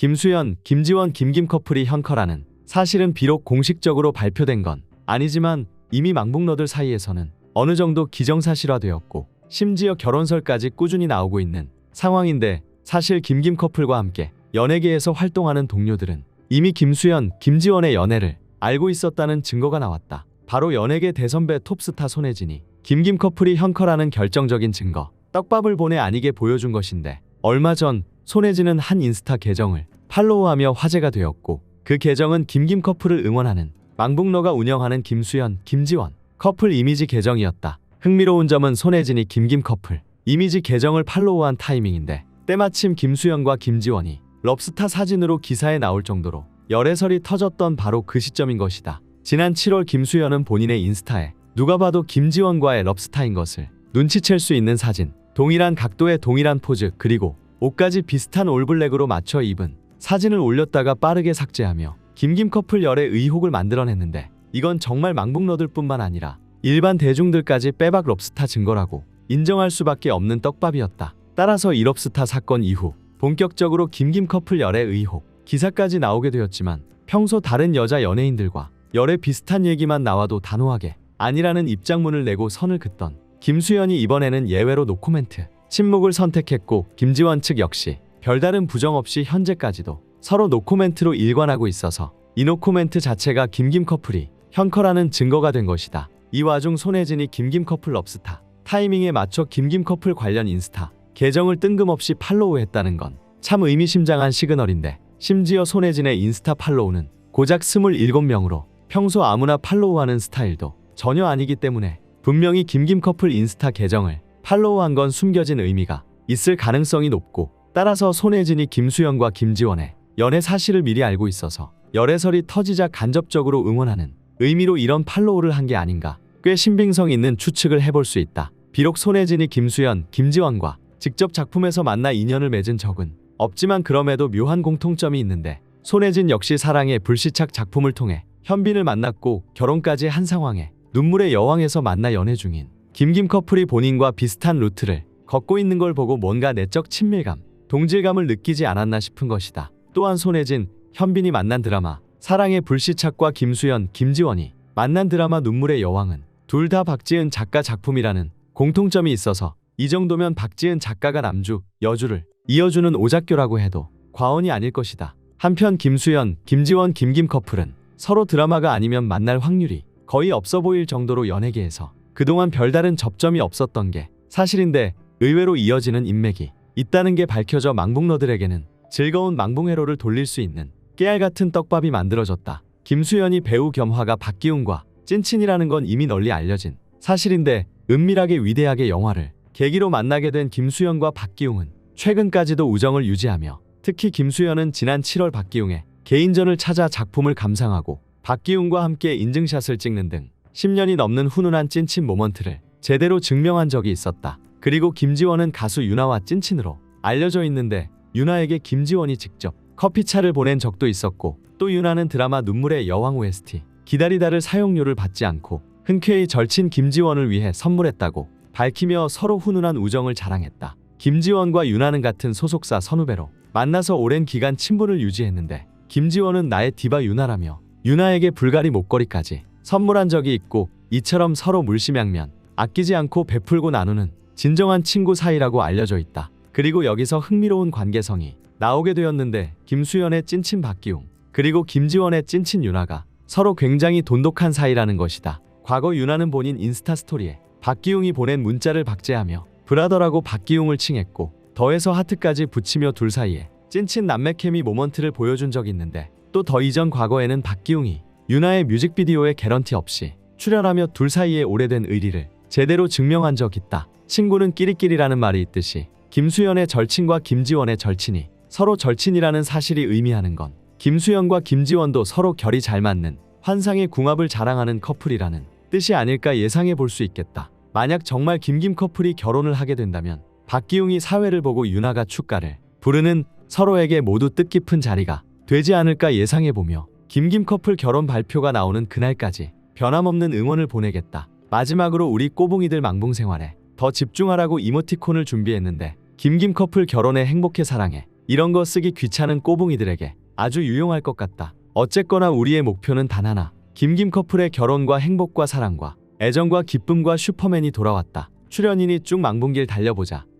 김수현, 김지원, 김김 커플이 현커라는 사실은 비록 공식적으로 발표된 건 아니지만 이미 망북러들 사이에서는 어느 정도 기정사실화되었고 심지어 결혼설까지 꾸준히 나오고 있는 상황인데 사실 김김 커플과 함께 연예계에서 활동하는 동료들은 이미 김수현, 김지원의 연애를 알고 있었다는 증거가 나왔다. 바로 연예계 대선배 톱스타 손혜진이 김김 커플이 현커라는 결정적인 증거, 떡밥을 보내 아니게 보여준 것인데 얼마 전 손혜진은 한 인스타 계정을 팔로우하며 화제가 되었고 그 계정은 김김 커플을 응원하는 망북러가 운영하는 김수현, 김지원 커플 이미지 계정이었다. 흥미로운 점은 손혜진이 김김 커플 이미지 계정을 팔로우한 타이밍인데 때마침 김수현과 김지원이 럽스타 사진으로 기사에 나올 정도로 열애설이 터졌던 바로 그 시점인 것이다. 지난 7월 김수현은 본인의 인스타에 누가 봐도 김지원과의 럽스타인 것을 눈치챌 수 있는 사진, 동일한 각도의 동일한 포즈, 그리고 옷까지 비슷한 올블랙으로 맞춰 입은 사진을 올렸다가 빠르게 삭제하며 김김 커플 열애 의혹을 만들어냈는데 이건 정말 망북러들 뿐만 아니라 일반 대중들까지 빼박 럽스타 증거라고 인정할 수밖에 없는 떡밥이었다. 따라서 이 럽스타 사건 이후 본격적으로 김김 커플 열애 의혹 기사까지 나오게 되었지만 평소 다른 여자 연예인들과 열애 비슷한 얘기만 나와도 단호하게 아니라는 입장문을 내고 선을 긋던 김수현이 이번에는 예외로 노코멘트 침묵을 선택했고 김지원 측 역시 별다른 부정 없이 현재까지도 서로 노코멘트로 일관하고 있어서 이 노코멘트 자체가 김김 커플이 현커라는 증거가 된 것이다. 이 와중 손혜진이 김김 커플 럽스타 타이밍에 맞춰 김김 커플 관련 인스타 계정을 뜬금없이 팔로우했다는 건 참 의미심장한 시그널인데 심지어 손혜진의 인스타 팔로우는 고작 27명으로 평소 아무나 팔로우하는 스타일도 전혀 아니기 때문에 분명히 김김 커플 인스타 계정을 팔로우한 건 숨겨진 의미가 있을 가능성이 높고 따라서 손혜진이 김수현과 김지원의 연애 사실을 미리 알고 있어서 열애설이 터지자 간접적으로 응원하는 의미로 이런 팔로우를 한 게 아닌가 꽤 신빙성 있는 추측을 해볼 수 있다. 비록 손혜진이 김수현, 김지원과 직접 작품에서 만나 인연을 맺은 적은 없지만 그럼에도 묘한 공통점이 있는데 손혜진 역시 사랑의 불시착 작품을 통해 현빈을 만났고 결혼까지 한 상황에 눈물의 여왕에서 만나 연애 중인 김김 커플이 본인과 비슷한 루트를 걷고 있는 걸 보고 뭔가 내적 친밀감, 동질감을 느끼지 않았나 싶은 것이다. 또한 손혜진, 현빈이 만난 드라마 사랑의 불시착과 김수현, 김지원이 만난 드라마 눈물의 여왕은 둘 다 박지은 작가 작품이라는 공통점이 있어서 이 정도면 박지은 작가가 남주, 여주를 이어주는 오작교라고 해도 과언이 아닐 것이다. 한편 김수현, 김지원, 김김 커플은 서로 드라마가 아니면 만날 확률이 거의 없어 보일 정도로 연예계에서 그동안 별다른 접점이 없었던 게 사실인데 의외로 이어지는 인맥이 있다는 게 밝혀져 망북러들에게는 즐거운 망봉회로를 돌릴 수 있는 깨알 같은 떡밥이 만들어졌다. 김수현이 배우 겸 화가 박기웅과 찐친이라는 건 이미 널리 알려진 사실인데 은밀하게 위대하게 영화를 계기로 만나게 된 김수현과 박기웅은 최근까지도 우정을 유지하며 특히 김수현은 지난 7월 박기웅의 개인전을 찾아 작품을 감상하고 박기웅과 함께 인증샷을 찍는 등 10년이 넘는 훈훈한 찐친 모먼트를 제대로 증명한 적이 있었다. 그리고 김지원은 가수 유나와 찐친으로 알려져 있는데 유나에게 김지원이 직접 커피차를 보낸 적도 있었고 또 유나는 드라마 눈물의 여왕 OST 기다리다를 사용료를 받지 않고 흔쾌히 절친 김지원을 위해 선물했다고 밝히며 서로 훈훈한 우정을 자랑했다. 김지원과 유나는 같은 소속사 선후배로 만나서 오랜 기간 친분을 유지했는데 김지원은 나의 디바 유나라며 유나에게 불가리 목걸이까지 선물한 적이 있고 이처럼 서로 물심양면 아끼지 않고 베풀고 나누는 진정한 친구 사이라고 알려져 있다. 그리고 여기서 흥미로운 관계성이 나오게 되었는데 김수현의 찐친 박기웅 그리고 김지원의 찐친 유나가 서로 굉장히 돈독한 사이라는 것이다. 과거 유나는 본인 인스타 스토리에 박기웅이 보낸 문자를 박제하며 브라더라고 박기웅을 칭했고 더해서 하트까지 붙이며 둘 사이에 찐친 남매 케미 모먼트를 보여준 적이 있는데 또 더 이전 과거에는 박기웅이 유나의 뮤직비디오에 개런티 없이 출연하며 둘 사이의 오래된 의리를 제대로 증명한 적 있다. 친구는 끼리끼리라는 말이 있듯이 김수현의 절친과 김지원의 절친이 서로 절친이라는 사실이 의미하는 건 김수현과 김지원도 서로 결이 잘 맞는 환상의 궁합을 자랑하는 커플이라는 뜻이 아닐까 예상해 볼 수 있겠다. 만약 정말 김김 커플이 결혼을 하게 된다면 박기웅이 사회를 보고 유나가 축가를 부르는 서로에게 모두 뜻깊은 자리가 되지 않을까 예상해 보며 김김 커플 결혼 발표가 나오는 그날까지 변함없는 응원을 보내겠다. 마지막으로 우리 꼬붕이들 망봉 생활에 더 집중하라고 이모티콘을 준비했는데 김김 커플 결혼에 행복해 사랑해 이런 거 쓰기 귀찮은 꼬붕이들에게 아주 유용할 것 같다. 어쨌거나 우리의 목표는 단 하나. 김김 커플의 결혼과 행복과 사랑과 애정과 기쁨과 슈퍼맨이 돌아왔다. 출연인이 쭉 망bun길 달려보자.